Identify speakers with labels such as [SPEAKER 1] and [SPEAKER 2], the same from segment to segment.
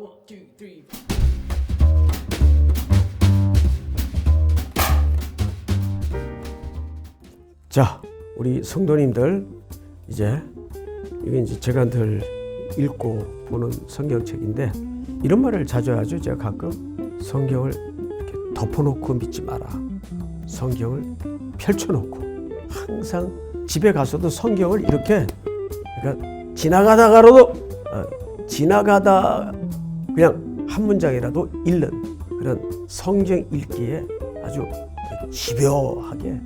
[SPEAKER 1] one, two, three.
[SPEAKER 2] 자, 우리 성도님들 이제 이게 이제 제가 늘 읽고 보는 성경책인데 이런 말을 자주 하죠. 제가 가끔 성경을 이렇게 덮어놓고 믿지 마라. 성경을 펼쳐놓고 항상 집에 가서도 성경을 이렇게 그러니까 지나가다가라도 어, 지나가다 그냥 한 문장이라도 읽는 그런 성경 읽기에 아주 집요하게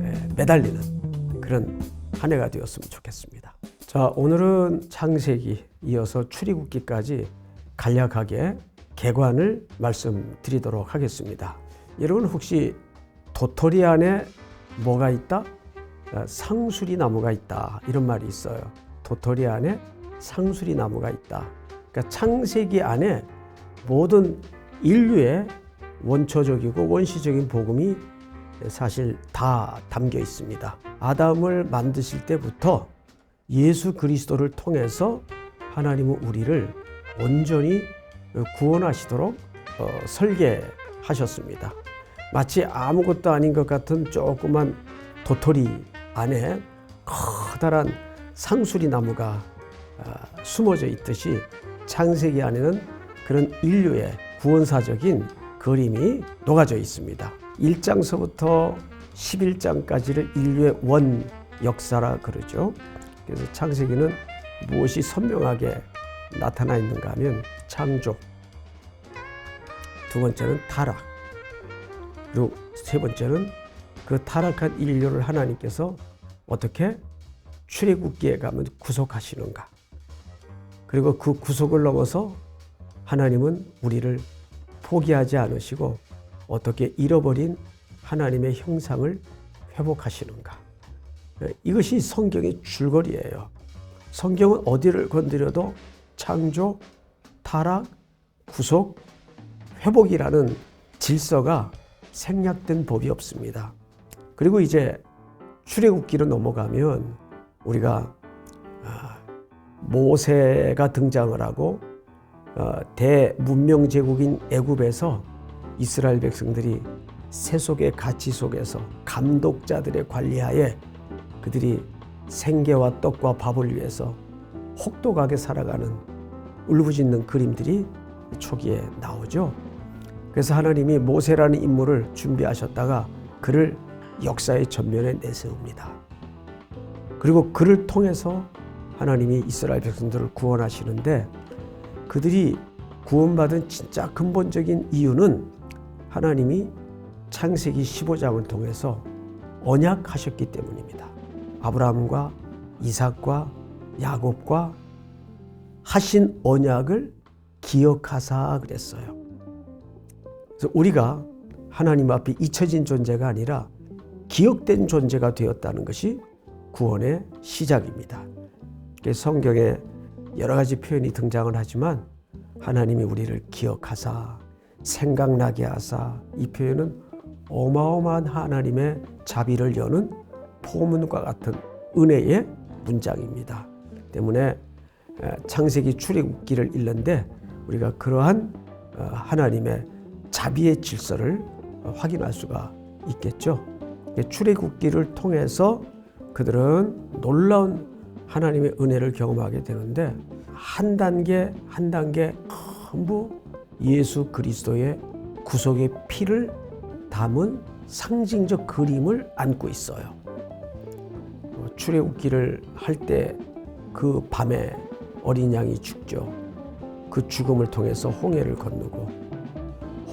[SPEAKER 2] 예, 매달리는 그런 한 해가 되었으면 좋겠습니다. 자, 오늘은 창세기 이어서 출애굽기까지 간략하게 개관을 말씀드리도록 하겠습니다. 여러분 혹시 도토리 안에 뭐가 있다? 아, 상수리 나무가 있다. 이런 말이 있어요. 도토리 안에 상수리 나무가 있다. 그러니까 창세기 안에 모든 인류의 원초적이고 원시적인 복음이 사실 다 담겨 있습니다. 아담을 만드실 때부터 예수 그리스도를 통해서 하나님은 우리를 온전히 구원하시도록 어, 설계하셨습니다. 마치 아무것도 아닌 것 같은 조그만 도토리 안에 커다란 상수리 나무가 아, 숨어져 있듯이 창세기 안에는 그런 인류의 구원사적인 그림이 녹아져 있습니다. 1장서부터 11장까지를 인류의 원 역사라 그러죠. 그래서 창세기는 무엇이 선명하게 나타나 있는가 하면 창조, 두 번째는 타락, 그리고 세 번째는 그 타락한 인류를 하나님께서 어떻게 출애굽기에 가면 구속하시는가. 그리고 그 구속을 넘어서 하나님은 우리를 포기하지 않으시고 어떻게 잃어버린 하나님의 형상을 회복하시는가. 이것이 성경의 줄거리예요. 성경은 어디를 건드려도 창조, 타락, 구속, 회복이라는 질서가 생략된 법이 없습니다. 그리고 이제 출애굽기로 넘어가면 우리가 아, 모세가 등장을 하고 어, 대문명 제국인 애굽에서 이스라엘 백성들이 세속의 가치 속에서 감독자들의 관리하에 그들이 생계와 떡과 밥을 위해서 혹독하게 살아가는 울부짖는 그림들이 초기에 나오죠. 그래서 하나님이 모세라는 인물을 준비하셨다가 그를 역사의 전면에 내세웁니다. 그리고 그를 통해서 하나님이 이스라엘 백성들을 구원하시는데 그들이 구원받은 진짜 근본적인 이유는 하나님이 창세기 15장을 통해서 언약하셨기 때문입니다. 아브라함과 이삭과 야곱과 하신 언약을 기억하사 그랬어요. 그래서 우리가 하나님 앞에 잊혀진 존재가 아니라 기억된 존재가 되었다는 것이 구원의 시작입니다. 성경에 여러 가지 표현이 등장을 하지만 하나님이 우리를 기억하사 생각나게 하사 이 표현은 어마어마한 하나님의 자비를 여는 포문과 같은 은혜의 문장입니다. 때문에 창세기 출애굽기를 읽는데 우리가 그러한 어, 하나님의 자비의 질서를 확인할 수가 있겠죠. 출애굽기를 통해서 그들은 놀라운 하나님의 은혜를 경험하게 되는데 한 단계 한 단계 전부 예수 그리스도의 구속의 피를 담은 상징적 그림을 안고 있어요. 어, 출애굽기를 할 때 그 밤에 어린 양이 죽죠. 그 죽음을 통해서 홍해를 건너고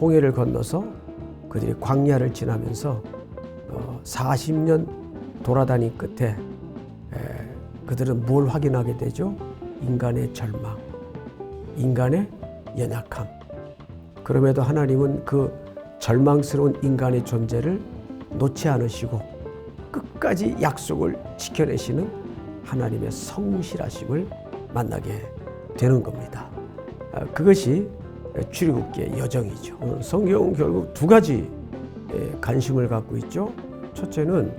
[SPEAKER 2] 홍해를 건너서 그들이 광야를 지나면서 40년 어, 돌아다닌 끝에 그들은 뭘 확인하게 되죠? 인간의 절망, 인간의 연약함. 그럼에도 하나님은 그 절망스러운 인간의 존재를 놓지 않으시고 끝까지 약속을 지켜내시는 하나님의 성실하심을 만나게 되는 겁니다. 아, 그것이 출애굽기의 여정이죠. 어, 성경은 결국 두 가지 관심을 갖고 있죠. 첫째는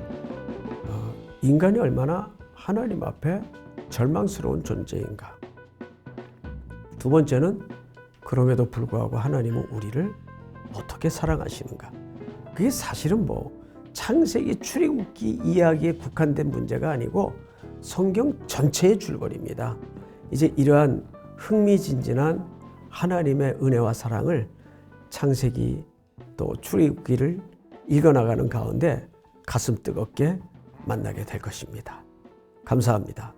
[SPEAKER 2] 어, 인간이 얼마나 하나님 앞에 절망스러운 존재인가. 두 번째는 그럼에도 불구하고 하나님은 우리를 어떻게 사랑하시는가? 그게 사실은 뭐 창세기 출애굽기 이야기에 국한된 문제가 아니고 성경 전체의 줄거리입니다. 이제 이러한 흥미진진한 하나님의 은혜와 사랑을 창세기 또 출애굽기를 읽어나가는 가운데 가슴 뜨겁게 만나게 될 것입니다. 감사합니다.